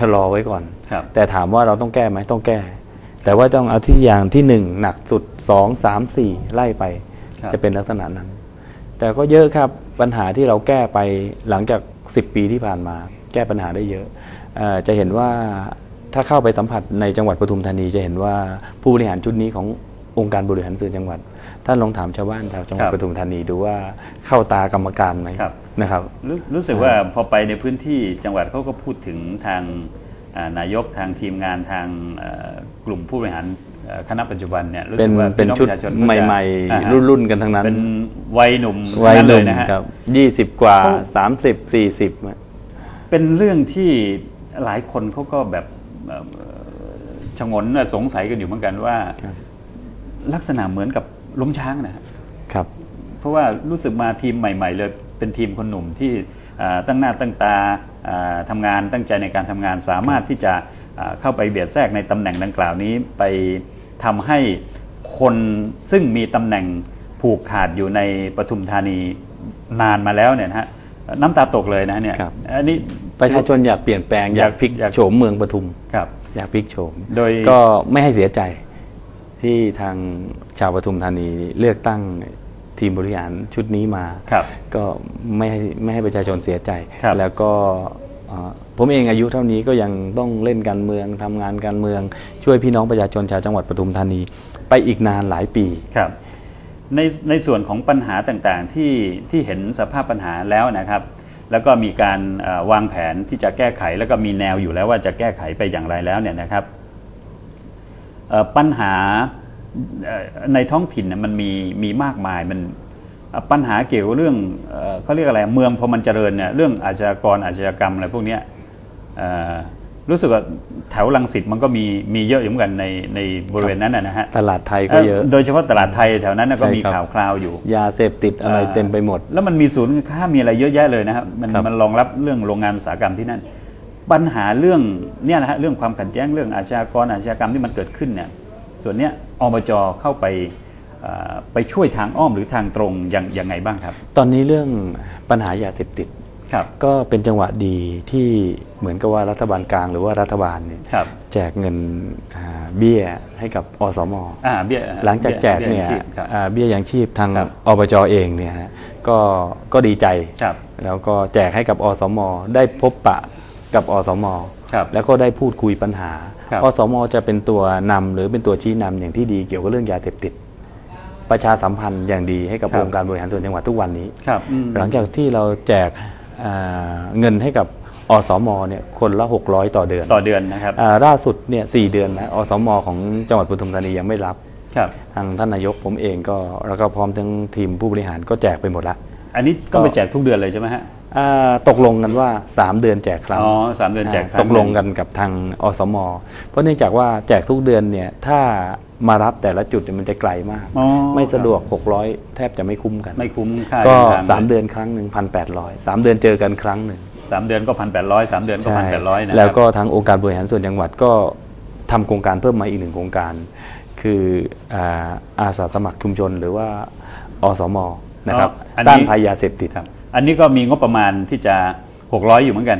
ชะลอไว้ก่อนครับแต่ถามว่าเราต้องแก้ไหมต้องแก้ แต่ว่าต้องเอาที่อย่างที่หนึ่งหนักสุดสองสามสี่ไล่ไปครับจะเป็นลักษณะนั้น แต่ก็เยอะครับปัญหาที่เราแก้ไปหลังจาก10ปีที่ผ่านมา แก้ปัญหาได้เยอะเออจะเห็นว่าถ้าเข้าไปสัมผัสในจังหวัดปทุมธานีจะเห็นว่าผู้บริหารชุดนี้ของ องค์การบริหารส่วนจังหวัด ท่านลองถามชาวบ้านชาวจังหวัดครับปทุมธานีดูว่าเข้าตากรรมการไหมครับนะครับรู้รู้สึกว่าพอไปในพื้นที่จังหวัดเขาก็พูดถึงทางอ่านายกทางทีมงานทางเอ่อกลุ่มผู้บริหารเอ่อคณะปัจจุบันเนี่ยรู้เป็สึนกว่าเป็นพี่องชุดประชาชนก็จะใหม่อ่าฮะๆรุ่นๆกันทั้งนั้น เป็นวัยหนุ่มวัยทั้งหเลนุ่มนะฮะครับยี่สิบกว่าเขาสามสิบสี่สิบเป็นเรื่องที่หลายคนเขาก็แบบเอ่อชงนสงสัยกันอยู่เหมือนกันว่าครับ ลักษณะเหมือนกับล้มช้างนะฮะครับ เพราะว่ารู้สึกมาทีมใหม่ ๆ เลยเป็นทีมคนหนุ่มที่อ่าตั้งหน้าตั้งตาอ่าทำงานตั้งใจในการทำงานสามารถที่จะอ่าเข้าไปเบียดแทรกในตำแหน่งดังกล่าวนี้ไปทำให้คนซึ่งมีตำแหน่งผูกขาดอยู่ในปทุมธานีนานมาแล้วเนี่ยนะฮะน้ำตาตกเลยนะเนี่ยครับอันนี้ประชาชนอยากเปลี่ยนแปลงอยากพลิกอยากโฉมเมืองปทุมครับอยากพลิกโฉมโดยก็ไม่ให้เสียใจ ที่ทางชาวปทุมธานีเลือกตั้งทีมบริหารชุดนี้มาครับก็ไม่ให้ไม่ให้ประชาชนเสียใจครับแล้วก็เอ่อผมเองอายุเท่านี้ก็ยังต้องเล่นการเมืองทำงานการเมือง ช่วยพี่น้องประชาชนชาวจังหวัดปทุมธานี ไปอีกนานหลายปีครับในในส่วนของปัญหาต่างๆที่ที่เห็นสภาพปัญหาแล้วนะครับ แล้วก็มีการเอ่อวางแผนที่จะแก้ไข แล้วก็มีแนวอยู่แล้วว่าจะแก้ไขไปอย่างไรแล้วเนี่ยนะครับเอ่อ ปัญหาเอ่อในท้องถิ่นเนี่ยมันมีมีมากมายมันเอ่อปัญหาเกี่ยวกับเรื่องเอ่อเขาเรียกอะไรเมืองพอมันเจริญเนี่ยเรื่องอาชญากรอาชญากรรมอะไรพวกเนี้ยเอ่อรู้สึกว่าแถวลังสิตมันก็มีมีเยอะอยู่เหมือนกันในในบริเวณนั้นนะนะฮะตลาดไทยก็เยอะ โดยเฉพาะตลาดไทยแถวนั้นนะก็ใช่มีครับข่าวคราวอยู่ ยาเสพติดอะไรเต็มไปหมด แล้วมันมีศูนย์การค้ามีอะไรเยอะแยะเลยนะครับมันครับมันรองรับเรื่องโรงงานอุตสาหกรรมที่นั่น ปัญหาเรื่องเนี่ยนะฮะเรื่องความขัดแย้งเรื่องอาชญากรอาชญากรรมที่มันเกิดขึ้นเนี่ยส่วนเนี้ยอบจเข้าไปเอ่อไปช่วยทางอ้อมหรือทางตรงยังยังไงบ้างครับ ตอนนี้เรื่องปัญหายาเสพติดครับก็เป็นจังหวะดีที่เหมือนกับว่ารัฐบาลกลางหรือว่ารัฐบาลเนี่ยครับแจกเงินอ่าเบี้ยให้กับอสมอ่าเบี้ยหลังจากแจกเนี่ยบี้ชีพครับอ่าเบี้ยยังชีพทางครับอบจเองเนี่ยฮะก็ก็ดีใจครับแล้วก็แจกให้กับอสม ได้พบปะ กับอสมครับแล้วก็ได้พูดคุยปัญหา ครับอสมจะเป็นตัวนำหรือเป็นตัวชี้นำอย่างที่ดีเกี่ยวกับเรื่องยาเสพติด ประชาสัมพันธ์อย่างดีให้กับครับ องค์การบริหารส่วนจังหวัดทุกวันนี้ ครับอืมหลังจากที่เราแจกอ่าเงินให้กับอสมเนี่ยคนละ 600 ต่อเดือนต่อเดือนนะครับอาล่าสุดเนี่ยสเดือนนะอสมของจังหวัดปทุมธานียังไม่รับ ครับ ทางท่านนายกผมเองก็แล้วก็พร้อมทั้งทีมผู้บริหารก็แจกไปหมดละ อันนี้ต้องไปแจกทุกเดือนเลยใช่ไหมฮะ อ่าตกลงกันว่า 3 เดือนแจกครั้งอ๋อสามเดือนแจกครั้งตกลงกันกับทางอสม เพราะเนื่องจากว่าแจกทุกเดือนเนี่ยถ้ามารับแต่ละจุดเนี่ยมันจะไกลมาก อ๋อไม่สะดวก 600 แทบจะไม่คุ้มกัน ไม่คุ้มค่าก็ ดินทางสามเดือนครั้งหนึ่งพันแปดร้อยสามเดือนเจอกันครั้งหนึ่งสามเดือนก็พันแปดร้อยสามเดือนก็พันแปดร้อยนะครับแล้วก็ทางองค์การบริหารส่วนจังหวัดก็ทำโครงการเพิ่มมาอีกหนึ่งโครงการ คืออ่าอาสาสมัครชุมชนหรือว่าอสมนะครับอ๋ออันนี้ ต้านภัยยาเสพติด ครับ อันนี้ก็มีงบประมาณที่จะ 600 อยู่เหมือนกัน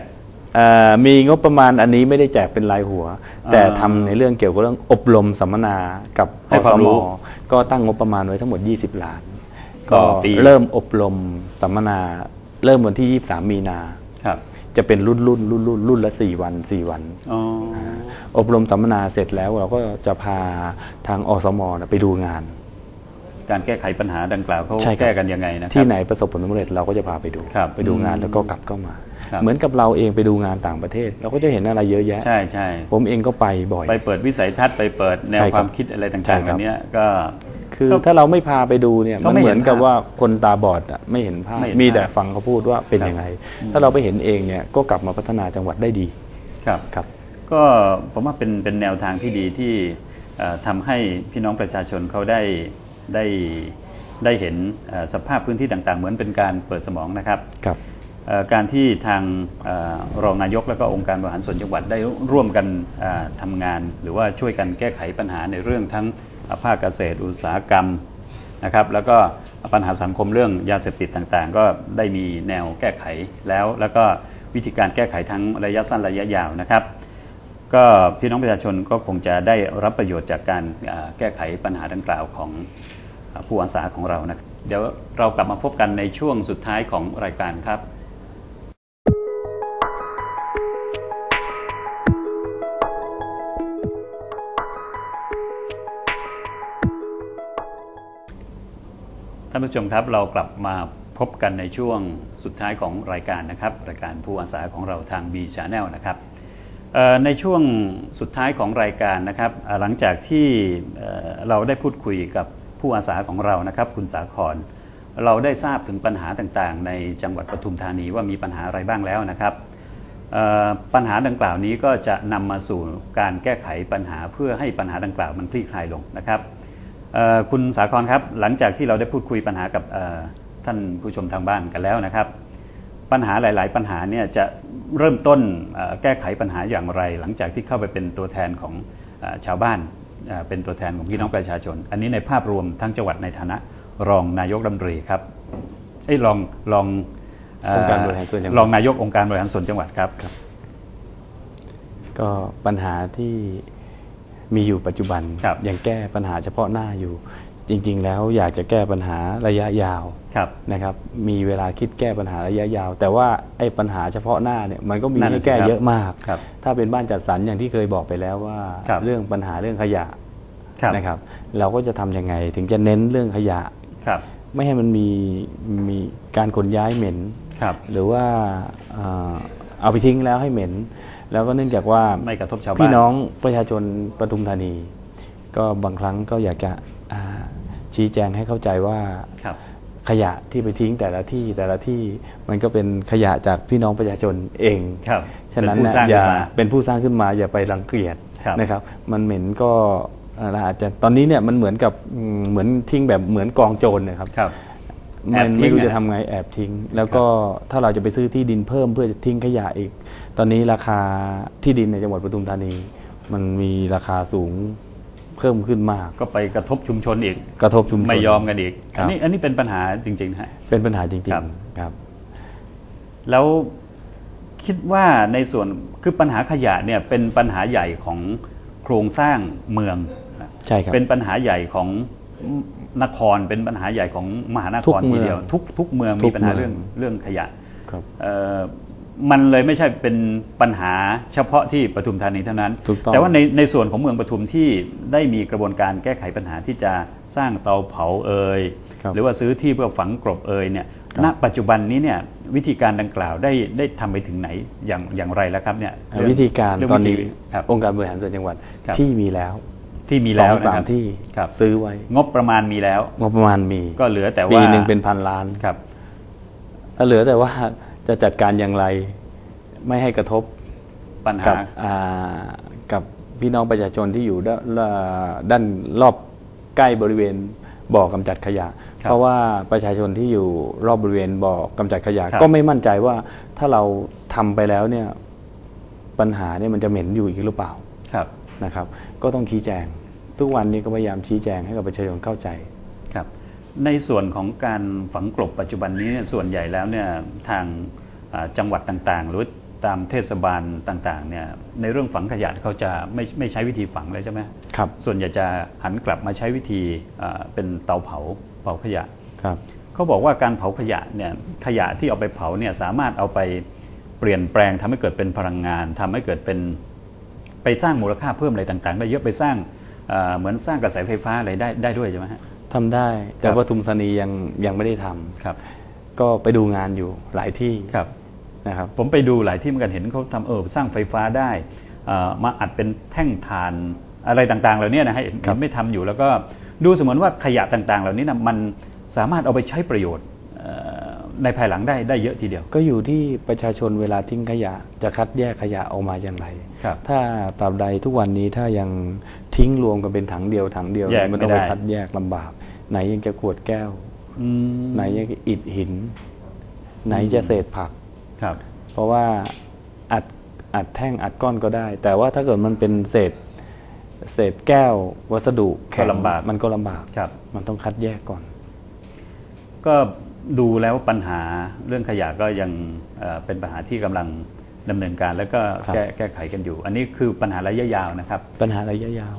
อ่ามีงบประมาณอันนี้ไม่ได้แจกเป็นรายหัว แต่ทำในเรื่องเกี่ยวกับเรื่องอบรมสัมมนากับให้อควาสมรู้มก็ตั้งงบประมาณไว้ทั้งหมด 20 ล้าน ต่ก็อปี เริ่มอบรมสัมมนา เริ่มวันที่ 23 มีนา ครับจะเป็นรุ่นรุ่นรุ่นรุ่นรุ่นละ 4 วัน 4 วัน อ๋ออบรมสัมมนาเสร็จแล้วเราก็จะพาทางอสมนะไปดูงาน การแก้ไขปัญหาดังกล่าวเขาใช่ครับ แก้กันยังไงนะครับ ที่ไหนประสบผลสำเร็จเราก็จะพาไปดู ครับไปดูงานอืมแล้วก็กลับเข้ามา ครับ เหมือนกับเราเองไปดูงานต่างประเทศ เราก็จะเห็นอะไรเยอะแยะ ใช่ใช่ผมเองก็ไปบ่อย ไปเปิดวิสัยทัศน์ไปเปิดแนวใช่ครับความคิดอะไรใช่ต่างๆครัแบบบเนี้ยก็ คือก็ถ้าเราไม่พาไปดูเนี่ยก็มันไม่เหเห็นมือนกับภาพว่าคนตาบอดอะไม่เห็นภาพไม่เห็นมีภาพแต่ฟังเขาพูดว่าเป็นครับยังไง ถ้าเราไปเห็นเองเนี่ยก็กลับมาพัฒนาจังหวัดได้ดีครับ ครับ ก็ผมว่าเป็นเป็นแนวทางที่ดีที่เอ่อทำให้พี่น้องประชาชนเขาได้ ได้ได้เห็นเอ่อสภาพพื้นที่ต่างๆ เหมือนเป็นการเปิดสมองนะครับครับเอ่อการที่ทางเออรองนายกและก็องค์การบริหารส่วนจังหวัดได้ร่วมกันเอ่อทำงาน หรือว่าช่วยกันแก้ไขปัญหาในเรื่องทั้งภาคเกษตรอุตสาหกรรมนะครับ แล้วก็ปัญหาสังคมเรื่องยาเสพติดต่างๆ ก็ได้มีแนวแก้ไขแล้ว แล้วก็วิธีการแก้ไขทั้งระยะสั้นระยะยาวนะครับ ก็พี่น้องประชาชนก็คงจะได้รับประโยชน์จากการเอ่อแก้ไขปัญหาดังกล่าวของเอ่อ ผู้อาสาของเรานะเดี๋ยวเรากลับมาพบกันในช่วงสุดท้ายของรายการครับท่านผู้ชมครับเรากลับมาพบกันในช่วงสุดท้ายของรายการนะครับ รายการผู้อาสาของเราทาง B Channel นะครับในช่วงสุดท้ายของรายการนะครับหลังจากที่เราได้พูดคุยกับ ผู้อาสาของเรานะครับคุณสาคร เราได้ทราบถึงปัญหาต่างๆ ในจังหวัดปทุมธานีว่ามีปัญหาอะไรบ้างแล้วนะครับปัญหาดังกล่าวนี้ก็จะนำมาสู่การแก้ไขปัญหาเพื่อให้ปัญหาดังกล่าวมันคลี่คลายลงนะครับคุณสาครครับหลังจากที่เราได้พูดคุยปัญหากับท่านผู้ชมทางบ้านกันแล้วนะครับ ปัญหาหลาย ๆ ปัญหาเนี่ยจะเริ่มต้นแก้ไขปัญหาอย่างไร หลังจากที่เข้าไปเป็นตัวแทนของชาวบ้าน เอ่อเป็นตัวแทนของพี่น้องประชาชน อันนี้ในภาพรวมทั้งจังหวัดในฐานะ รองนายกรัฐมนตรีครับเอ้ยรองรองเองค์การบริหารส่วนจังหวัดรองนายกองค์การบริหารส่วนจังหวัดครับก็ปัญหาที่มีอยู่ปัจจุบันครับยังแก้ปัญหาเฉพาะหน้าอยู่ จริง ๆ แล้วอยากจะแก้ปัญหาระยะยาวครับนะครับ มีเวลาคิดแก้ปัญหาระยะยาว แต่ว่าไอ้ปัญหาเฉพาะหน้าเนี่ยมันก็มีนั่นให้น่ะสิแก้ครับเยอะมากครับถ้าเป็นบ้านจัดสรรอย่างที่เคยบอกไปแล้วว่าครับเรื่องปัญหาเรื่องขยะครับนะครับ เราก็จะทำยังไงถึงจะเน้นเรื่องขยะครับไม่ให้มันมีมีการขนย้ายเหม็นครับหรือว่าเอ่อเอาไปทิ้งแล้วให้เหม็น แล้วก็เนื่องจากว่าไม่กระทบชาวบ้านพี่น้องประชาชนปทุมธานี ก็บางครั้งก็อยากจะอ่า ชี้แจงให้เข้าใจว่าครับขยะที่ไปทิ้งแต่ละที่แต่ละที่มันก็เป็นขยะจากพี่น้องประชาชนเองครับฉะนั้นเป็นผู้นะสร้างอย่าขึ้นมาเป็นผู้สร้างขึ้นมาอย่าไปรังเกียจครับนะครับ มันเหม็นก็อ่าอาจจะตอนนี้เนี่ยมันเหมือนกับอืมเหมือนทิ้งแบบเหมือนกองโจรนะครับครับแอมับนทิ้งไม่รู้อะจะทำไงแอบทิ้ง แล้วก็ถ้าเราจะไปซื้อที่ดินเพิ่มเพื่อจะทิ้งขยะอีก ตอนนี้ราคาที่ดินในจังหวัดปทุมธานี มันมีราคาสูง เพิ่มขึ้นมาก ก็ไปกระทบชุมชนอีก กระทบชุมชนไม่ยอมกันอีกครับอันนี้อันนี้เป็นปัญหาจริงๆนะฮะเป็นปัญหาจริงครับๆครับ แล้วคิดว่าในส่วนคือปัญหาขยะเนี่ยเป็นปัญหาใหญ่ของโครงสร้างเมืองนะใช่ครับเป็นปัญหาใหญ่ของนครเป็นปัญหาใหญ่ของมหานทุคกรเมืทีองเดียว ทุกทุกเมืองทุมีกปัญหาเมืเรื่อองงเรื่องขยะครับเอ่อ มันเลยไม่ใช่เป็นปัญหาเฉพาะที่ปทุมธานีเท่านั้นถูกต้องแต่ว่าในในส่วนของเมืองปทุมที่ได้มีกระบวนการแก้ไขปัญหาที่จะสร้างเตาเผาเอ่ยครับหรือว่าซื้อที่เพื่อฝังกลบเอ่ยเนี่ยครับณปัจจุบันนี้เนี่ยวิธีการดังกล่าวได้ได้ทำไปถึงไหนอย่างอย่างไรแล้วครับเนี่ยเองวิธีการเงตอนนี้วิธีครับองค์การบริหารส่วนจังหวัดครับที่มีแล้วที่มีแล้วสองสานะคมรับที่ครับซื้อไว้ งบประมาณมีแล้ว งบประมาณมี ก็เหลือแต่ว่าปีหนึ่งเป็นพันล้านครับแล้วเหลือแต่ว่า จะจัดการอย่างไร ไม่ให้กระทบปัญหากับอ่ากับพี่น้องประชาชนที่อยู่ด้านด้านด้านรอบใกล้บริเวณบ่อกำจัดขยะ ครับเพราะว่าประชาชนที่อยู่รอบบริเวณบ่อกำจัดขยะ ครับ ก็ไม่มั่นใจว่าถ้าเราทำไปแล้วเนี่ยปัญหาเนี่ยมันจะเหม็นอยู่อีกหรือเปล่า ครับ นะครับก็ต้องชี้แจง ทุกวันนี้ก็พยายามชี้แจงให้กับประชาชนเข้าใจครับ ในส่วนของการฝังกลบปัจจุบันนี้เนี่ยส่วนใหญ่แล้วเนี่ยทางอ่าจังหวัดต่างๆ หรือตามเทศบาลต่างๆเนี่ยในเรื่องฝังขยะเขาจะไม่ไม่ใช้วิธีฝังเลยใช่ไหมครับส่วนใหญ่จะหันกลับมาใช้วิธีอ่าเป็นเตาเผาเผาขยะครับเขาบอกว่าการเผาขยะเนี่ยขยะที่เอาไปเผาเนี่ยสามารถเอาไปเปลี่ยนแปลงทำให้เกิดเป็นพลังงานทำให้เกิดเป็นไปสร้างมูลค่าเพิ่มอะไรต่างๆได้เยอะไปสร้างเอ่อเหมือนสร้างกระแสไฟฟ้าอะไรได้ได้ด้วยใช่ไหมฮะ ทำได้ แต่ครับว่าทุมธานียังยังไม่ได้ทำครับ ก็ไปดูงานอยู่หลายที่ครับนะครับผมไปดูหลายที่เหมือนกันเห็นเขาทำเออสร้างไฟฟ้าได้เอ่อมาอัดเป็นแท่งทานอะไรต่างๆเหล่านี้นะฮะเห็นครับเห็นไม่ทำอยู่แล้วก็ดูเสมือนว่าขยะต่างๆ เหล่านี้นะมันสามารถเอาไปใช้ประโยชน์เอ่อในภายหลังได้ได้เยอะทีเดียว ก็อยู่ที่ประชาชนเวลาทิ้งขยะ จะคัดแยกขยะออกมาอย่างไรครับถ้าตราบใดทุกวันนี้ถ้ายังทิ้งรวมกันเป็นถังเดียวถังเดียวแยกมันต้องไม่ไปได้คัดแยกลำบาก ไหนยังจะขวดแก้วอืมไหนยังอิฐหิน ไหนจะเศษผักครับ เพราะว่าอัดอัดแท่งอัดก้อนก็ได้ แต่ว่าถ้าเกิดมันเป็นเศษเศษแก้ววัสดุแข็งก็ลำบากมันก็ลำบากครับ มันต้องคัดแยกก่อน ก็ดูแล้วปัญหาเรื่องขยะก็ยังเอ่อเป็นปัญหาที่กำลังดำเนินการแล้วก็ครับแก้แก้ไขกันอยู่ อันนี้คือปัญหาระยะยาวนะครับ ปัญหาระยะยาว